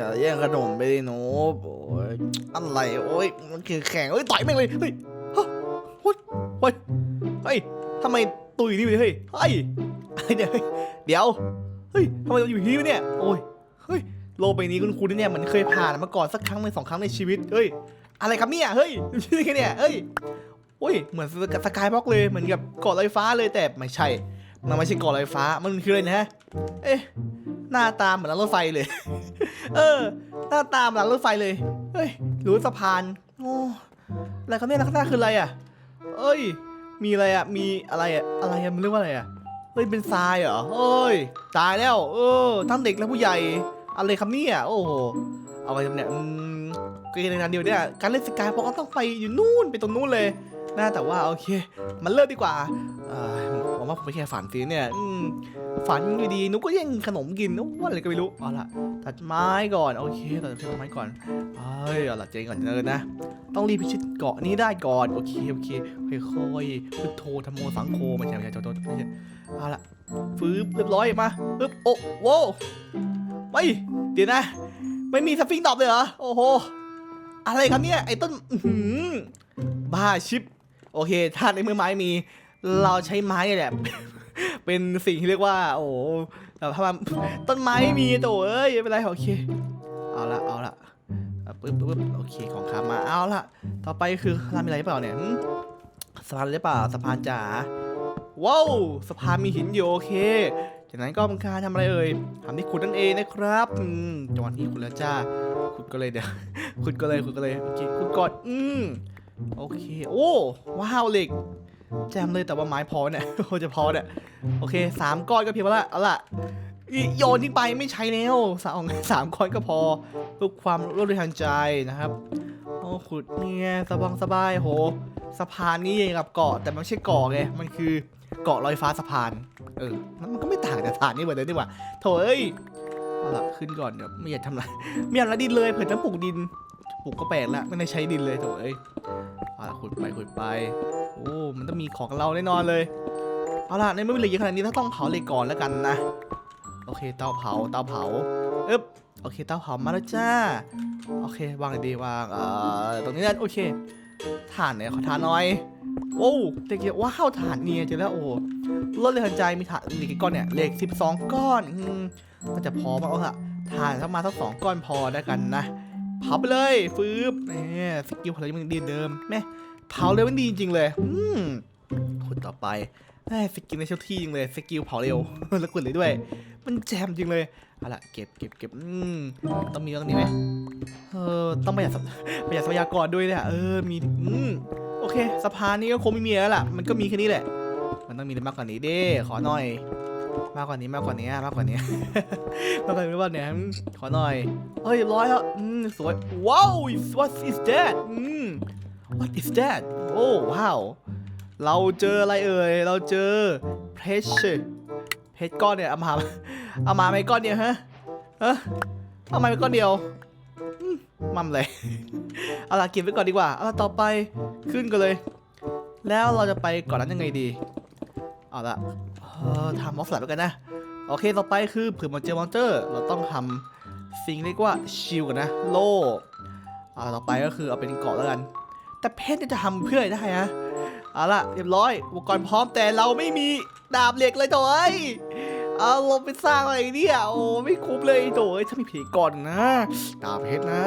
อย่าแย่งขนมไปดิหนูโอ้ยอะไรโอ้ยมันคือแข่งเอ้ยต่อยแม่งเลยเฮ้ยฮะโอ๊ยเฮ้ยเฮ้ยทำไมตุยนี่ไปเฮ้ยเฮ้ยเนี่ยเฮ้ยเดี๋ยวเฮ้ยทำไมเราอยู่ที่นี่เนี่ยโอ้ยเฮ้ยโลกใบนี้คุณคุณเนี่ยมันเคยผ่านมาก่อนสักครั้งหรือสองครั้งในชีวิตเฮ้ยอะไรครับเนี่ยเฮ้ยชื่อแค่เนี่ยเฮ้ยโอ้ยเหมือนสกายบล็อกเลยเหมือนกับเกาะลอยฟ้าเลยแต่ไม่ใช่มันไม่ใช่เกาะลอยฟ้ามันคืออะไรนะเอ๊ะ หน้าตาเหมือนรางรถไฟเลย เออ หน้าตาเหมือนรางรถไฟเลย เฮ้ย หรือสะพาน โอ้อะไรเขาเนี่ยลักษณะคืออะไรอะ เอ้ย มีอะไรอะ มีอะไรอะ อะไรอะ มันเรียกว่าอะไรอะ เฮ้ย เป็นทรายเหรอเอ้ย ตายแล้ว เออ ทั้งเด็กและผู้ใหญ่ อะไรครับเนี่ย โอ้โห เอาไปทำเนี่ยอืมก็ในนั้นเดียวเนี่ย การเล่นสกายพอก็ต้องไปอยู่นู่น ไปตรงนู้นเลยนะแต่ว่าโอเค มันเลิกดีกว่าออผม ว่าผมไปแค่ฝันสิเนี่ยอืมฝันอยู่ดีนุกก็แย่งขนมกินนุกว่าอะไรก็ไม่รู้เอาล่ะตัดไม้ก่อนโอเคตัดไม้ก่อนเฮ้ยเอาล่ะเจงก่อนเนินนะ ต้องรีบพิชิตเกาะนี้ได้ก่อนโอเคโอเคค่อยๆพุทโธธรรมโมสังโฆไม่ใช่ไม่ใช่โทษโทษไม่ใช่เอาล่ะฟื้บเรียบร้อยมาปึ๊บโอ้โว้ไม่เดี๋ยวนะ ไม่มีสฟิงตอบเลยเหรอโอ้โหอะไรครับเนี่ยไอ้ต้นบ้าชิปโอเคถ้าในมือไม้มี เราใช้ไม้แหละเป็นสิ่งที่เรียกว่า โอ้โหแต่ถ้ามันต้นไม้ม่มีโตเอ้ยไม่เป็นไรโอเค เอาละเอาละปึ๊บปึ๊บโอเคของคามาเอาละต่อไปคือร้านมีอะไรเปล่าเนี่ยสะพานหรือเปล่าสะพานจ๋าว้าวสะพานมีหินอยู่โอเค จากนั้นก็เป็นกาทำอะไรเอ่ยทำที่ขุดนั่นเองนะครับจังหวะนี้ขุดแล้วจ้าขุดก็เลยเดี๋ยวขุดก็เลยขุดก็เลยโอเคขุดก่อนอืมโอเค โอ้ว้าวเหล็ก แจมเลยแต่ว่าไม้พอเนี่ยโคจะพอเนี่ยโอเคสามก้อนก็เพียงพอละเอาละโยนทิ้งไปไม่ใช้แล้วสามสามก้อนก็พอเพื่อความรวดเร็วทันใจนะครับโอ้ขุดเนี่ยสบายสบายโหสะพานนี่กับเกาะแต่มันไม่ใช่เกาะไงมันคือเกาะลอยฟ้าสะพานเออมันก็ไม่ต่างจากสะพานนี่เหมือนเดิมนี่ว่าโถเอ้ยเอาละขึ้นก่อนเดี๋ยวไม่อยากทำอะไรไม่อยากละดินเลยเผื่อจะปลูกดินปลูกก็แปลกละไม่ได้ใช้ดินเลยโถเอ้ยเอาละขุดไปขุดไป โอ้ มันต้องมีของเราแน่นอนเลย เอาล่ะ ในเมื่อมีเหลือเยอะขนาดนี้ถ้าต้องเผาเหล็กก่อนแล้วกันนะ โอเค เตาเผา เตาเผาอึ๊บ โอเค เตาเผามาแล้วจ้า โอเค วางดีวาง เอ่อ ตรงนี้นั่นโอเค ถ่านเนี่ยขอถ่านหน่อย โอ้แต่เกียวว้าวถ่านเนี่ยเจอแล้วโอ้ลดเลยทันใจมีถ่านเหล็กกี่ก้อนเนี่ย เหล็ก 12 ก้อนอืมมันจะพอมากเอาละถ่านถ้ามาสักสองก้อนพอได้กันนะเผาไปเลยฟืบเนี่ยสกิลพลังมันดีเดิมแม่ เผาเร็วมันดีจริงๆเลย อืมคนต่อไปแม่สกิลในเช่าที่จริงเลย สกิลเผาเร็ว แล้วกดเลยด้วย มันแจมจริงเลยเอาละเก็บเก็บเก็บอืมต้องมีเรื่องนี้ไหมเออต้องประหยัดประหยัดทรัพยากรด้วยเนี่ยเออมีอืมโอเคสะพานนี้ก็คงไม่มีแล้วล่ะ มันก็มีแค่นี้แหละ มันต้องมีอะไรมากกว่านี้เด้ขอหน่อย มากกว่านี้มากกว่านี้มากกว่านี้มากกว่านี้มากกว่านี้ขอหน่อยเฮ้ยร้อยแล้วอืมสวยว้าว what is that อืม What is that โอ้ว้าว เราเจออะไรเอ่ย เราเจอ เพชรเพชรก้อนเนี่ย เอามา เอามาไหมก้อนเดียวฮะฮะเอามาไหมก้อนเดียวมั่มเลย เอาล่ะเก็บไว้ก่อนดีกว่า เอาล่ะต่อไปขึ้นกันเลย แล้วเราจะไปก่อนนั้นยังไงดี เอาล่ะเออทำมอสลับไปกันนะ โอเค ต่อไปคือเผื่อมาเจอมอนเตอร์ เราต้องทำสิ่งเรียกว่าชิลกันนะ โล่เอาล่ะต่อไปก็คือเอาเป็นเกาะแล้วกัน แต่เพชรเนี่ยจะทำเพื่ออะไรได้ฮะเอาล่ะเรียบร้อยอุปกรณ์พร้อมแต่เราไม่มีดาบเหล็กเลยโถ่เอ้ยเอาเราไปสร้างอะไรเนี่ยโอ้ไม่คุ้มเลยโถ่เอ้ยถ้ามีผีก่อนนะ ดาบเพชรนะ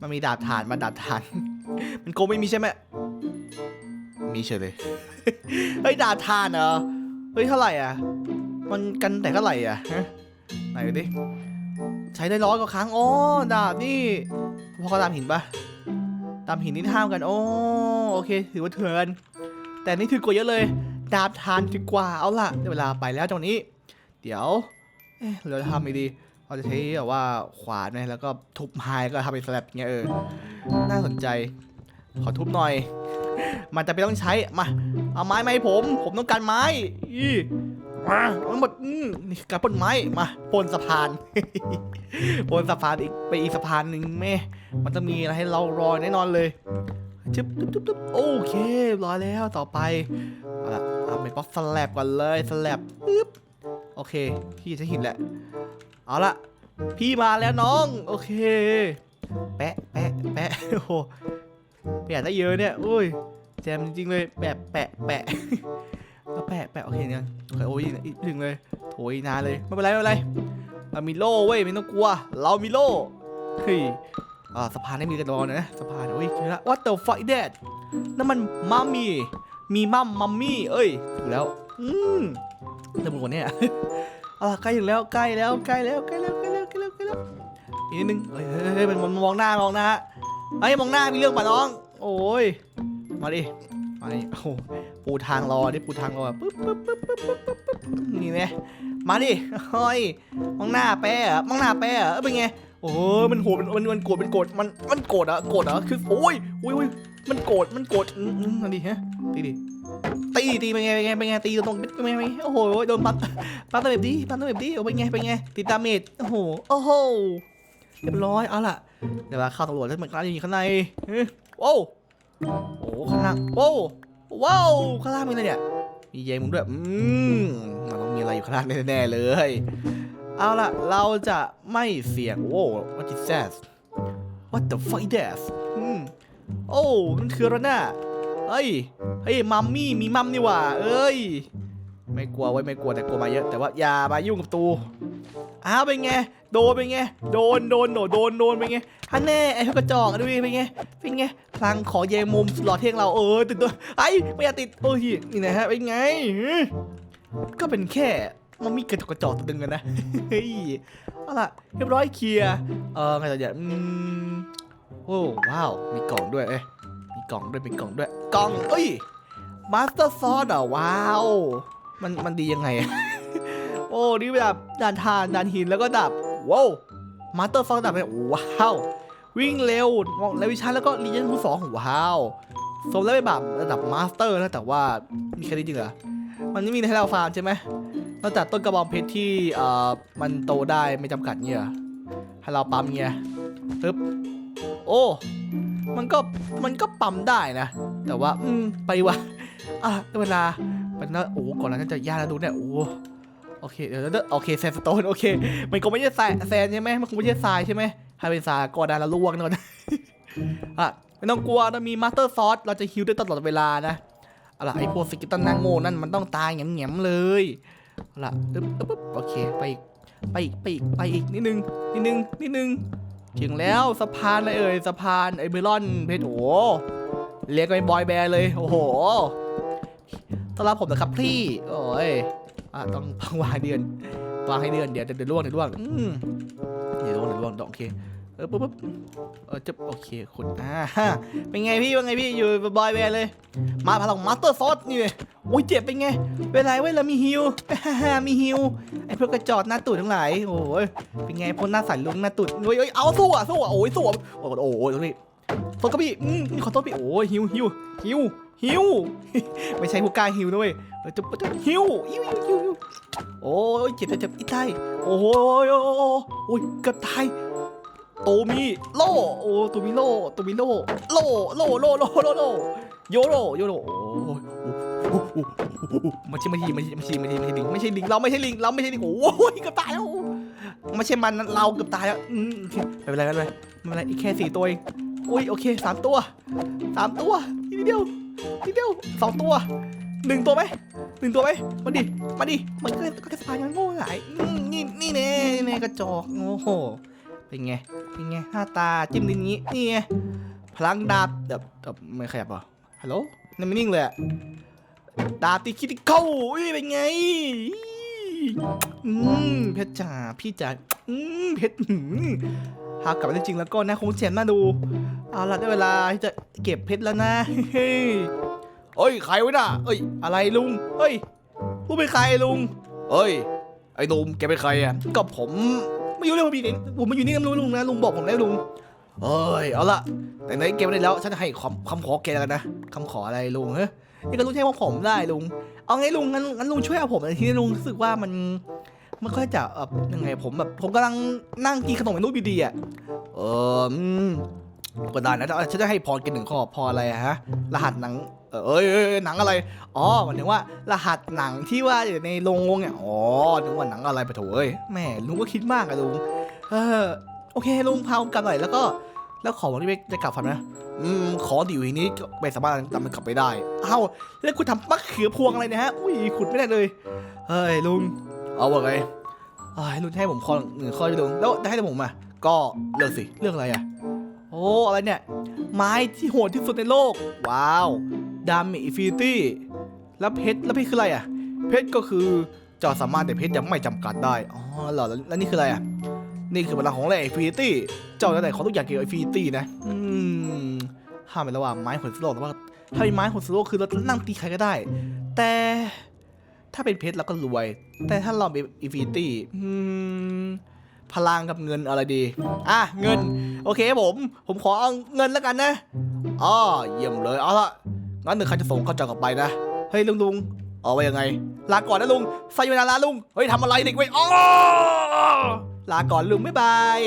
มันมีดาบฐานมาดาบฐาน มันคงไม่มีใช่ไหมมีเฉยเลยเฮ้ยดาบฐานเหรอเฮ้ยเท่าไหร่อะ มันกันแต่เท่าไหร่อะฮะไหนดูดิใช้ได้ร้อยกว่าครั้งอ๋อดาบนี่พอเขาตามหินปะ ตามหินนี่ท่ามกัน โอ้โอเค ถือว่าเถื่อนแต่นี่ถือกว่าเยอะเลย ดาบทานถือกว่าเอาล่ะได้เวลาไปแล้วตรงนี้ เดี๋ยวเอ๊ะเราจะทำไงดีเราจะใช้แบบว่าขวานไหมแล้วก็ทุบไม้ก็ทำเป็นสแลบอย่างเงี้ยเออน่าสนใจขอทุบหน่อย มันจะไปต้องใช้มาเอาไม้มาให้ผม ผมต้องการไม้อี มาหมดอืมนี่การปนไม้มาปนสะพานปนสะพานอีกไปอีกสะพานหนึ่งแม่ มันจะมีอะไรให้เรารอแน่นอนเลยจึ๊บจึ๊บจึ๊บโอเครอแล้วต่อไปเอาละเอาไปป๊อปสแลบก่อนเลยสแลบปึ๊บโอเค พี่จะหินแหละ เอาละพี่มาแล้วน้อง โอเค แปะแปะแปะโอ้โหแปะได้เยอะเนี่ย อุ้ยแจมจริงๆเลยแปะแปะแปะ แล้วแปะแปะโอเคเนี่ยโอเคโอ้ยอีกหนึ่งเลยโถยนานเลยไม่เป็นไรไม่เป็นไรเรามีโล่เว้ยไม่ต้องกลัว เรามีโล่เฮ้ยอ่าสะพานได้มีกระดอนนะสะพานโอ้ยคือละ what the fuck is that นั่นมันมัมมี่มีมัมมัมมี่เอ้ยถูกแล้วอืมเริ่มคนเนี่ยอ่าใกล้ถึงแล้วใกล้แล้วใกล้แล้วใกล้แล้วใกล้แล้วใกล้แล้วใกล้แล้วอีกนิดนึงเฮ้ยเฮ้ยเฮ้ยมันมันมองหน้ามองหน้าเฮ้ยมองหน้ามีเรื่องป่ะน้อง โอ้ยมาดิ มาดิโอ้โหปูทางรอดิปูทางรอปึ๊บปึ๊บปึ๊บปึ๊บปึ๊บปึ๊บปึ๊บนี่ไงมาดิเฮ้ยมองหน้าแป้เหรอมองหน้าแป้เหรอเอ้ยเป็นไงโอ้ยมันโหดมันมันมันโกรธมันโกรธมันมันโกรธเหรอะโกรธเหรอคือโอ้ยโอ้ยโอ้ยมันโกรธมันโกรธอืมอืมเอาดิฮะตีดิตีตีเป็นไงเป็นไงเป็นไงตีตรงเป็นไงเป็นไงโอ้โหโดนปั๊บปั๊มตัวแบบดีปั๊มตัวแบบดีโอ้เป็นไงเป็นไงติดตามเมจโอ้โหโอ้โหเรียบร้อยเอาล่ะเดี๋ยวเราเข้าตำรวจแล้วเหมันกล้าอยู่ข้างในโอ้ โอ้ข้างล่างโอ้ว้าวข้างล่างมีอะไรเนี่ย มีเยมุมด้วย อืมมันต้องมีอะไรอยู่ข้างล่างแน่ๆเลย เอาล่ะ เราจะไม่เสี่ยง โอ้ what is that what the fuck is that อืมโอ้มันคืออะไรน่ะเฮ้ย เฮ้ย มัมมี่ มีมัมนี่หว่า เอ้ย ไม่กลัวไว้ไม่กลัวแต่กลัวมาเยอะ แต่ว่าอย่ามายุ่งกับตู อ้าวเป็นไง โดนเป็นไง โดนโดนโดนโดนโดนเป็นไงฮันแน่ไอ้พวกกระจอกดูดิเป็นไง เป็นไง พลังขอเยมุมหล่อเท่งเราเออติดตัวไอ้ไม่อยากติดโอ้ยนี่นะฮะเป็นไง ก็เป็นแค่มันมีกระจกกระจอกตัวนึงกันนะเฮ้ยเอาล่ะเรียบร้อยเคลียร์เออไงต่อเนี่ยอืมโอ้ว้าวมีกล่องด้วยเอ้ยมีกล่องด้วยมีกล่องด้วยกล่องเอ้ยมาสเตอร์ซอสอะว้าวมันมันดียังไง อะโอ้นี่แบบด่านทานด่านหินแล้วก็ดับว้าวมาสเตอร์ฟองดับเลยว้าววิ่งเร็วมองเลวิชันแล้วก็รีเจนคูสองว้าวสมแล้วไปแบบระดับมาสเตอร์นะแต่ว่ามีแค่นี้จริงเหรอมันไม่มีให้เราฟาร์มใช่ไหมนอกจากต้นกระบองเพชรที่เอ่อมันโตได้ไม่จำกัดเนี่ยให้เราปั๊มเนี่ยปึ๊บโอ้มันก็มันก็ปั๊มได้นะ แต่ว่า อืม ไปวะอะเวลาเป็นนะโอ้ก่อนนั้นจะยากแล้วดูเนี่ยโอ้ อเคเดี๋ยวเโอเคแซนสโตนโอเค มันคงไม่ใช่แซนใช่ไหมมันคงไม่ใช่ทรายใช่ไหมถ้าเป็นทรายก็ได้แล้วล่วงนอนอะไม่ต้องกลัวเรามีมาสเตอร์ซอสเราจะฮิวได้ตลอดเวลานะเอาล่ะไอ้พวกสกิตตันนางโง่นั่นมันต้องตายแง่มๆเลยเอาล่ะอึ๊บอึ๊บโอเคไปอีกไปอีกไปอีกไปอีกนิดนึงนิดนึงนิดนึงถึงแล้วสะพานอะไรเอ่ยสะพานไอเบลอนเพชรโอ้เรียกเป็นบอยแบร์เลย โอ้โหต้อนรับผมนะครับพี่ โอ้ย อะต้องต้องวางเดือนวางให้เดือนเดี๋ยวเดี๋ยวล่วงเดี๋ยวล่วงอืมเดี๋ยวล่วงเดี๋ยวล่วงโอเคเออปุ๊บปุ๊บเออจะโอเคคุณอ่าฮะเป็นไงพี่ว่าไงพี่อยู่บอยแบนด์เลย มาพลังมาสเตอร์ซอสนี่เลยโอ้ยเจ็บเป็นไงเป็นไรเว้ยเรามีฮิวมีฮิวไอ้พวกกระจอดหน้าตูดทั้งหลายโอ้ยเป็นไงพ่นหน้าใสลุงหน้าตูดโอ้ยโอ้ยเอาสู้อะสู้อะโอ้ยสู้อะโอ้โหโอ้ยตรงนี้โทษครับพี่อืมขอโทษพี่โอ้ยฮิวฮิวฮิว ฮิว ไม่ใช่ผู้กล้าฮิวด้วยเออจะจะฮิวฮิวฮิวฮิวโอ้ยเจ็บเจ็บเจ็บอีตายโอ้ยโอ้ยโอ้ยโอ้ยเกือบตายโตมีโลโอ้โตมีโลโตมีโลโลโลโลโลโลโลโยโรโยโรโอ้ยโอ้โหโอ้โหโอ้โหไม่ใช่ไม่ใช่ไม่ใช่ไม่ใช่ไม่ใช่ไม่ใช่ลิงไม่ใช่ลิงเราไม่ใช่ลิงเราไม่ใช่ลิงโอ้ยเกือบตายแล้วไม่ใช่มันเราเกือบตายแล้วอืมโอเคไม่เป็นไรไม่เป็นไรไม่เป็นไรอีกแค่สี่ตัวเองอุ้ยโอเคสามตัวสามตัวนิดเดียว นิดเดียวสองตัวหนึ่งตัวไหมหนึ่งตัวไหมมาดิมาดิมันก็ก็จะสปายมันโง่หลายนี่นี่แน่นี่แน่กระจอกโอ้โหเป็นไงเป็นไงหน้าตาจิ้มลิ้นงี้นี่ไงพลังดาบแบบแบบไม่ขยับเหรอฮัลโหลนั่นไม่นิ่งเลยอะดาบตีคิดเข้าอุ้ยเป็นไงอืมเพชรจ๋าพี่จ๋าอืมเพชรหืม หากกลับมาจริงๆแล้วก็นะคงเจ็บน่าดู เอาละได้เวลาที่จะเก็บเพชรแล้วนะ เฮ้ยเอ้ยใครวะน่ะเอ้ย อะไรลุงเฮ้ยลุงเป็นใครลุงเอ้ย ไอ้ลุงแกเป็นใครอะก็ผมไม่รู้เรื่องผมอยู่นี่ผมมาอยู่นี่กับลุงลุงนะลุงบอกผมแล้วลุงเอ้ยเอาละแต่ในเกมนี้แล้วฉันจะให้คำคำขอแกแล้วกันนะคำขออะไรลุงเฮ้ยนี่ก็ลุงใช้พวกผมได้ลุง เอาไงลุงงั้นงั้นลุงช่วยเอาผมหน่อยทีนี้ลุงรู้สึกว่ามัน มันค่อยจะเออยังไงผมแบบผมกำลังนั่งกินขนมในรูปดีๆอะเออก็ได้นะฉันจะให้พรกินหนึ่งข้อพออะไรฮะ รหัสหนัง เอ้ยหนังอะไร อ๋อหมายถึงว่า รหัสหนังที่ว่าอยู่ในโรงเนี่ยอ๋อนึกว่าหนังอะไรไปโถเอ้ยแม่ลุงก็คิดมากอะลุงเออโอเคลุงพาผมกลับหน่อยแล้วก็ แล้วขอวันนี้จะกลับฟันนะอืมขอดิวทีนี้ไม่สามารถจำมันกลับไปได้ เอ้าแล้วคุณทำมะเขือพวงอะไรเนะฮะอุ้ยขุดไม่ได้เลยเฮ้ยลุง เอาว่าไงเอ้ลุงให้ผมข้อหนึ่งข้อที่ลุงแล้วจะให้ผมอะก็เลือกสิเลือกอะไรอะ โอ้อะไรเนี่ย ไม้ที่โหดที่สุดในโลก ว้าวดามอิฟิตี้แล้วเพชรแล้วเพชรคืออะไรอะ เพชรก็คือเจะสามารถแต่เพชรยังไม่จำกัดได้อ๋อเหรอแล้วแล้วนี่คืออะไรอะนี่คือพลังของแร่อิฟิตี้เจ้าจะได้ของทุกอย่างเกี่ยวกับอิฟิตี้นะอืมห้ามไประหว่างไม้ขนสโลกแต่ว่าถ้าเป็นไม้ขนสโลกคือเรานั่งตีใครก็ได้ แต่ ถ้าเป็นเพชรเราก็รวย แต่ถ้าเราเป็นอินฟิตี้พลังกับเงินอะไรดี อะเงิน โอเคผม ผมขอเอาเงินแล้วกันนะอ๋อเยี่ยมเลย เอาละงั้นหนึ่งใครจะส่งเข้าจ้ากลับไปนะ เฮ้ยลุงลุงเอาไว้ยังไง ลาก่อนนะลุงไซยูนาลาลุง เฮ้ยทำอะไรเด็กเว้ยอ๋อลาก่อนลุงบ๊ายบาย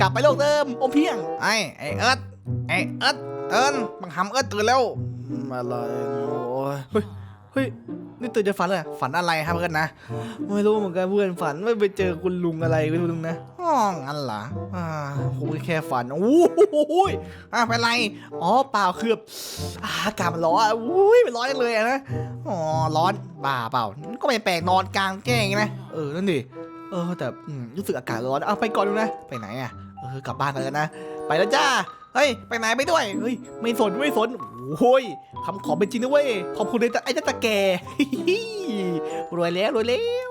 กลับไปโลกเดิมอมเพียง ไอ้ไอ้เอิร์ดไอ้เอิร์ดเอิร์นบังคับเอิร์ดตื่นแล้วอะไรโอ้ยเฮ้ยเฮ้ย นี่ตื่นจะฝันเลยฝันอะไรครับเพื่อนนะ ไม่รู้เหมือนกันเพื่อนฝันว่ไปเจอคุณลุงอะไรไม่รู้ลุงนะอ๋องั้นเหรออ่าคงแค่ฝันโอ้โหอ่าเป็นไรอ๋อเปล่าคืออ่าอากาศมันร้อนอุ้ยมันร้อนเลยนะอ๋อร้อนบ้าเปล่าก็ไม่แปลกนอนกลางแจ้งนะเออนั่นดิเออแต่อืมรู้สึกอากาศร้อนเอาไปก่อนดูนะไปไหนอะเออกลับบ้านกันแล้วนะ ไปแล้วจ้า เฮ้ย ไปไหนไปด้วย เฮ้ย ไม่สนไม่สนโอ้ยคำขอเป็นจริงนะเว้ย ขอบคุณเลยแต่ไอ้เจ้าตาแกรวยแล้วรวยแล้ว